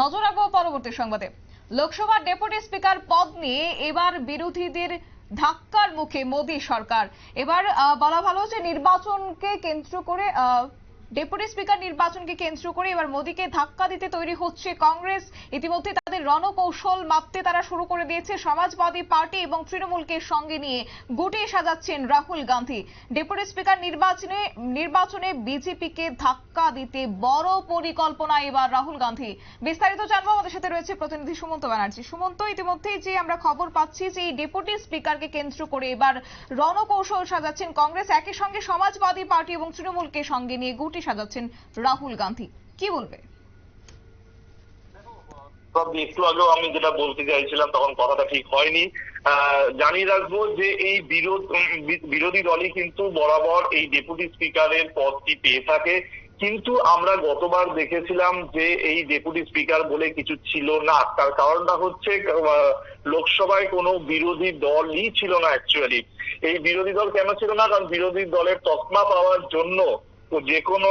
নজর রাখব পরবর্তী সংবাদে। লোকসভার ডেপুটি স্পিকার পদ নিয়ে এবার বিরোধীদের ধাক্কার মুখে মোদী সরকার। এবার বলা ভালো যে নির্বাচনকে কেন্দ্র করে ডেপুটি স্পিকার নির্বাচনকে কেন্দ্র করে এবার মোদীকে ধাক্কা দিতে তৈরি হচ্ছে কংগ্রেস। ইতিমধ্যে তাদের রণকৌশল মাপতে তারা শুরু করে দিয়েছে সমাজবাদী পার্টি এবং তৃণমূলকে সঙ্গে নিয়ে গুটিয়ে সাজাচ্ছেন রাহুল গান্ধী। ডেপুটি স্পিকার নির্বাচনে নির্বাচনে বিজেপিকে ধাক্কা দিতে বড় পরিকল্পনা এবার রাহুল গান্ধী। বিস্তারিত জানব আমাদের সাথে রয়েছে প্রতিনিধি সুমন্ত ব্যানার্জি। সুমন্ত, ইতিমধ্যেই যে আমরা খবর পাচ্ছি যে এই ডেপুটি স্পিকারকে কেন্দ্র করে এবার রণকৌশল সাজাচ্ছেন কংগ্রেস। একই সঙ্গে সমাজবাদী পার্টি এবং তৃণমূলকে সঙ্গে নিয়ে গুটি সাজাচ্ছেন রাহুল গান্ধী। কি বলবে? একটু আগেও আমি যেটা বলতে চাইছিলাম, তখন কথাটা ঠিক হয়নি। জানিয়ে রাখব যে এই বিরোধ বিরোধী দলই কিন্তু বরাবর এই ডেপুটি স্পিকারের পদটি পেয়ে থাকে। কিন্তু আমরা গতবার দেখেছিলাম যে এই ডেপুটি স্পিকার বলে কিছু ছিল না। তার কারণটা হচ্ছে লোকসভায় কোনো বিরোধী দলই ছিল না অ্যাকচুয়ালি এই বিরোধী দল কেন ছিল না? কারণ বিরোধী দলের তকমা পাওয়ার জন্য যে কোনো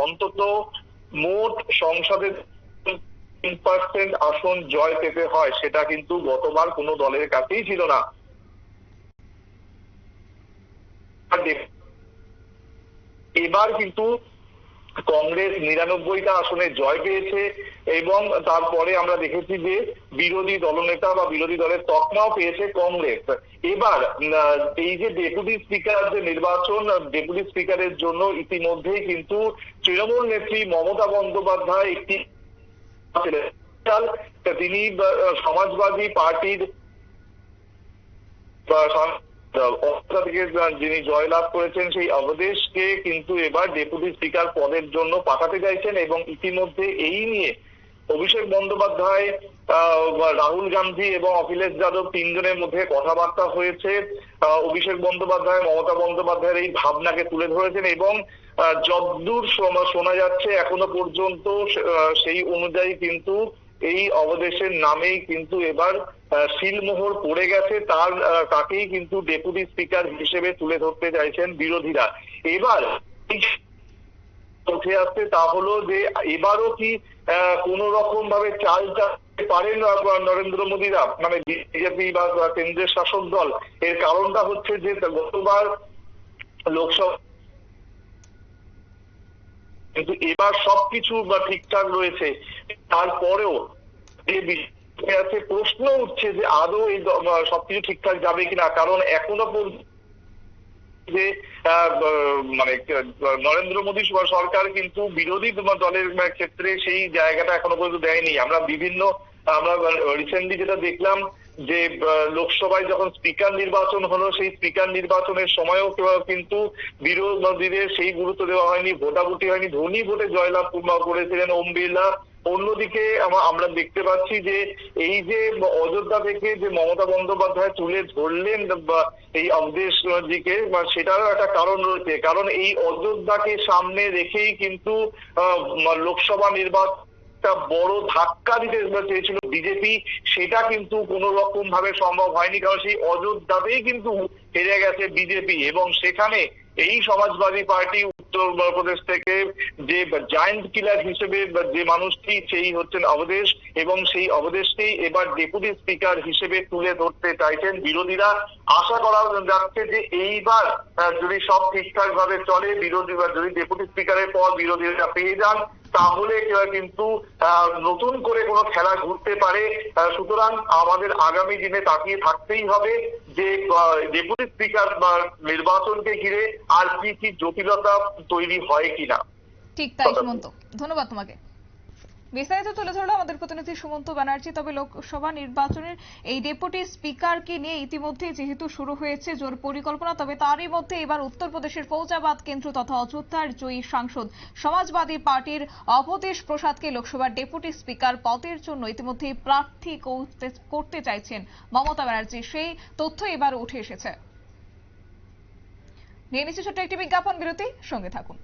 অন্তত মোট সংসদের তিন পার্সেন্ট আসন জয় পেতে হয়, সেটা কিন্তু গতবার কোনো দলের কাছেই ছিল না। এবার কিন্তু কংগ্রেস নিরানব্বইটা আসনে জয় পেয়েছে এবং তারপরে আমরা দেখেছি যে বিরোধী দলনেতা বা বিরোধী দলের তকমাও পেয়েছে কংগ্রেস। এবার এই যে ডেপুটি স্পিকার যে নির্বাচন, ডেপুটি স্পিকারের জন্য ইতিমধ্যেই কিন্তু তৃণমূল নেত্রী মমতা বন্দ্যোপাধ্যায় একটি তিনি সমাজবাদী পার্টির অবস্থা থেকে যিনি জয়লাভ করেছেন, সেই অবদেশকে কিন্তু এবার ডেপুটি স্পিকার পদের জন্য পাঠাতে চাইছেন এবং ইতিমধ্যে এই নিয়ে অভিষেক বন্দ্যোপাধ্যায় রাহুল গান্ধী এবং অখিলেশ যাদব তিনজনের মধ্যে কথাবার্তা হয়েছে। অভিষেক বন্দ্যোপাধ্যায়, মমতা বন্দ্যোপাধ্যায়ের এই ভাবনাকে তুলে ধরেছেন এবং যদ্দূর শোনা যাচ্ছে, এখনও পর্যন্ত সেই অনুযায়ী কিন্তু এই অবদেশের নামেই কিন্তু এবার সিলমোহর পড়ে গেছে, তার তাকেই কিন্তু ডেপুটি স্পিকার হিসেবে তুলে ধরতে চাইছেন বিরোধীরা। এবার উঠে আসছে তা হলো যে এবারও কি কোন রকম ভাবে চাল চালাতে পারেন নরেন্দ্র মোদীরা? মানে বিজেপি বা কেন্দ্রের শাসক দল। এর কারণটা হচ্ছে যে গতবার লোকসভা কিন্তু এবার সবকিছু বা ঠিকঠাক রয়েছে। তারপরেও যে আছে, প্রশ্ন উঠছে যে আদৌ এই সবকিছু ঠিকঠাক যাবে কিনা। কারণ এখনও পর্যন্ত যে মানে নরেন্দ্র মোদী সরকার কিন্তু বিরোধী দলের ক্ষেত্রে সেই জায়গাটা এখনও পর্যন্ত দেয়নি। আমরা বিভিন্ন, আমরা রিসেন্টলি যেটা দেখলাম যে লোকসভায় যখন স্পিকার নির্বাচন হলো, সেই স্পিকার নির্বাচনের সময়ও কিন্তু বিরোধীদের সেই গুরুত্ব দেওয়া হয়নি, ভোটাভুটি হয়নি। ধনী ভোটে জয়লাভ করেছিলেন, ওম বিড়লা। অন্যদিকে আমরা দেখতে পাচ্ছি যে এই যে অযোধ্যা থেকে যে মমতা বন্দ্যোপাধ্যায় তুলে ধরলেন বা এই অবদেশ বা সেটারও একটা কারণ রয়েছে। কারণ এই অযোধ্যাকে সামনে রেখেই কিন্তু লোকসভা নির্বাচন বড় ধাক্কা দিতে চেয়েছিল বিজেপি। সেটা কিন্তু কোন রকম ভাবে সম্ভব হয়নি, কারণ সেই অযোধ্যাতেই কিন্তু হেরে গেছে বিজেপি। এবং সেখানে এই সমাজবাদী পার্টি উত্তর প্রদেশ থেকে যে জায়েন্ট কিলার হিসেবে যে মানুষটি সেই হচ্ছেন অবদেশ এবং সেই অবদেশকেই এবার ডেপুটি স্পিকার হিসেবে তুলে ধরতে চাইছেন বিরোধীরা। আশা করা যাচ্ছে যে এইবার যদি সব ঠিকঠাক ভাবে চলে, বিরোধী যদি ডেপুটি স্পিকারের পর বিরোধীরা পেয়ে যান তাহলে কিন্তু নতুন করে কোনো খেলা ঘুরতে পারে। সুতরাং আমাদের আগামী দিনে তাকিয়ে থাকতেই হবে যে ডেপুটি স্পিকার নির্বাচনকে ঘিরে আর কি কি জটিলতা তৈরি হয় কিনা। ঠিক তাই, সুমন্ত। ধন্যবাদ তোমাকে। বিস্তারিত তুলে ধরলো আমাদের প্রতিনিধি সুমন্ত ব্যানার্জি। তবে লোকসভা নির্বাচনের এই ডেপুটি স্পিকারকে নিয়ে ইতিমধ্যে যেহেতু শুরু হয়েছে জোর পরিকল্পনা, তবে তারই মধ্যে এবার উত্তরপ্রদেশের ফৌজাবাদ কেন্দ্র তথা অযোধ্যার জয়ী সাংসদ সমাজবাদী পার্টির অবদেশ প্রসাদকে লোকসভার ডেপুটি স্পিকার পদের জন্য ইতিমধ্যে প্রার্থী করতে- চাইছেন মমতা ব্যানার্জি। সেই তথ্য এবার উঠে এসেছে। নিয়ে নিচ্ছে ছোট্ট একটি বিজ্ঞাপন বিরতি। সঙ্গে থাকুন।